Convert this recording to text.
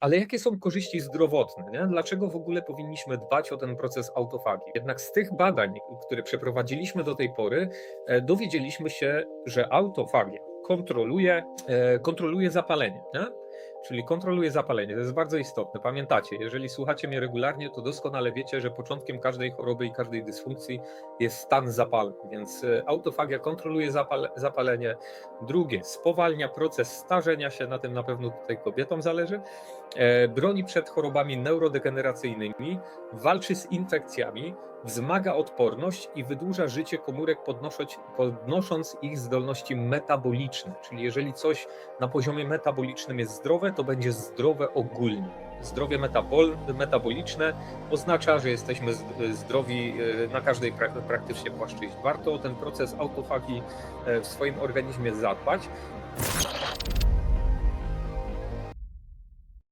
Ale jakie są korzyści zdrowotne? Nie? Dlaczego w ogóle powinniśmy dbać o ten proces autofagii? Jednak z tych badań, które przeprowadziliśmy do tej pory, e, dowiedzieliśmy się, że autofagia kontroluje, e, kontroluje zapalenie. Nie? Czyli kontroluje zapalenie. To jest bardzo istotne. Pamiętacie, jeżeli słuchacie mnie regularnie, to doskonale wiecie, że początkiem każdej choroby i każdej dysfunkcji jest stan zapalny. Więc e, autofagia kontroluje zapal zapalenie. Drugie, spowalnia proces starzenia się, na tym na pewno tutaj kobietom zależy. E, broni przed chorobami neurodegeneracyjnymi, walczy z infekcjami, wzmaga odporność i wydłuża życie komórek podnosząc, podnosząc ich zdolności metaboliczne. Czyli jeżeli coś na poziomie metabolicznym jest zdrowe, to będzie zdrowe ogólnie. Zdrowie metabol, metaboliczne oznacza, że jesteśmy zdrowi e, na każdej prak- praktycznie płaszczyźnie. Warto o ten proces autofagii e, w swoim organizmie zadbać.